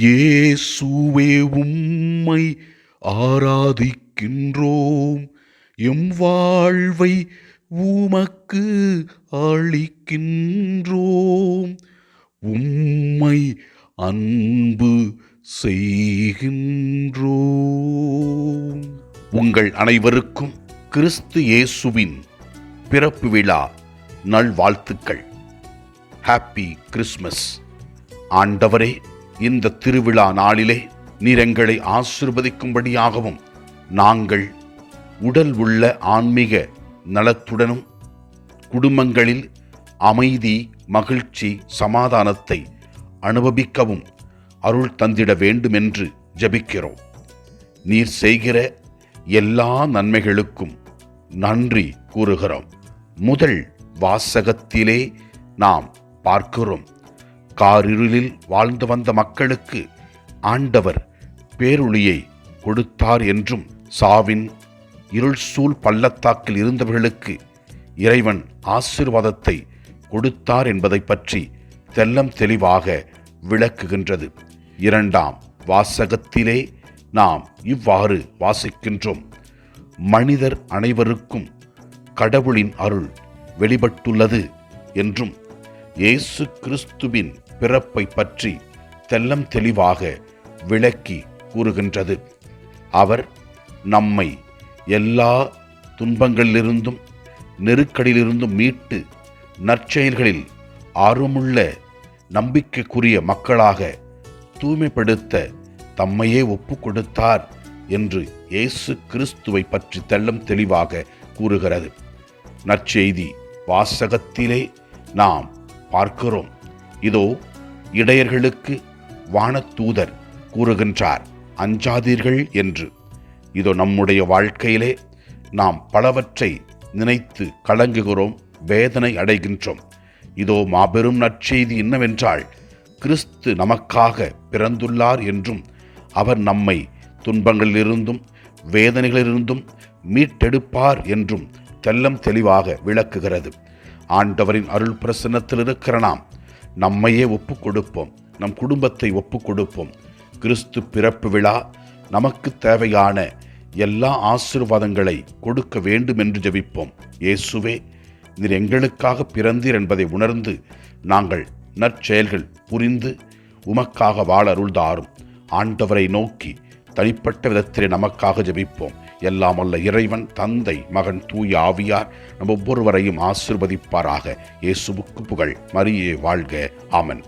இயேசுவே உம்மை ஆராதிக்கின்றோம். எம் வாழ்வை உமக்கு அளிக்கின்றோம். உம்மை அன்பு செய்கின்றோம். உங்கள் அனைவருக்கும் கிறிஸ்து இயேசுவின் பிறப்பு விழா நல்வாழ்த்துக்கள். ஹாப்பி கிறிஸ்மஸ் ஆண்டவரே இந்த திருவிழா நாளிலே நீர் எங்களை ஆசிர்வதிக்கும்படியாகவும் நாங்கள் உடல் உள்ள ஆன்மீக நலத்துடனும் குடும்பங்களில் அமைதி மகிழ்ச்சி சமாதானத்தை அனுபவிக்கவும் அருள் தந்திட வேண்டுமென்று ஜபிக்கிறோம். நீர் செய்கிற எல்லா நன்மைகளுக்கும் நன்றி கூறுகிறோம். முதல் வாசகத்திலே நாம் பார்க்கிறோம். காரிருளில் வாழ்ந்து வந்த மக்களுக்கு ஆண்டவர் பேரொளியை கொடுத்தார் என்றும் சாவின் இருள் சூழ் பள்ளத்தாக்கில் இருந்தவர்களுக்கு இறைவன் ஆசீர்வாதத்தை கொடுத்தார் என்பதை பற்றி தெல்லம் தெளிவாக விளக்குகின்றது. இரண்டாம் வாசகத்திலே நாம் இவ்வாறு வாசிக்கின்றோம். மனிதர் அனைவருக்கும் கடவுளின் அருள் வெளிப்பட்டுள்ளது என்றும் இயேசு கிறிஸ்துவின் பிறப்பை பற்றி தெல்லம் தெளிவாக விளக்கி கூறுகின்றது. அவர் நம்மை எல்லா துன்பங்களிலிருந்தும் நெருக்கடியிலிருந்தும் மீட்டு நற்செயல்களில் ஆர்வமுள்ள நம்பிக்கைக்குரிய மக்களாக தூய்மைப்படுத்த தம்மையே ஒப்பு கொடுத்தார் என்று இயேசு கிறிஸ்துவை பற்றி தெல்லம் தெளிவாக கூறுகிறது. நற்செய்தி வாசகத்திலே நாம் பார்க்கிறோம். இதோ இடையர்களுக்கு வானத்தூதர் கூறுகின்றார் அஞ்சாதீர்கள் என்று. இதோ நம்முடைய வாழ்க்கையிலே நாம் பலவற்றை நினைத்து கலங்குகிறோம் வேதனை அடைகின்றோம். இதோ மாபெரும் நற்செய்தி என்னவென்றால் கிறிஸ்து நமக்காக பிறந்துள்ளார் என்றும் அவர் நம்மை துன்பங்களிலிருந்தும் வேதனைகளிலிருந்தும் மீட்டெடுப்பார் என்றும் தெல்லம் தெளிவாக விளக்குகிறது. ஆண்டவரின் அருள் பிரசன்னத்தில் இருக்கிற நாம் நம்மையே ஒப்பு கொடுப்போம் நம் குடும்பத்தை ஒப்பு கொடுப்போம் கிறிஸ்து பிறப்பு விழா நமக்கு தேவையான எல்லா ஆசீர்வாதங்களை கொடுக்க வேண்டும் என்று ஜெபிப்போம். இயேசுவே நீர் எங்களுக்காக பிறந்தீர் என்பதை உணர்ந்து நாங்கள் நற்செயல்கள் புரிந்து உமக்காக வாழ அருள்தாரும். ஆண்டவரை நோக்கி தனிப்பட்ட விதத்திலே நமக்காக ஜெபிப்போம். எல்லாம் அல்ல இறைவன் தந்தை மகன் தூய ஆவியார் நம் ஒவ்வொருவரையும் ஆசிர்வதிப்பாராக. இயேசுவுக்கு புகழ். மரியே வாழ்க. ஆமன்.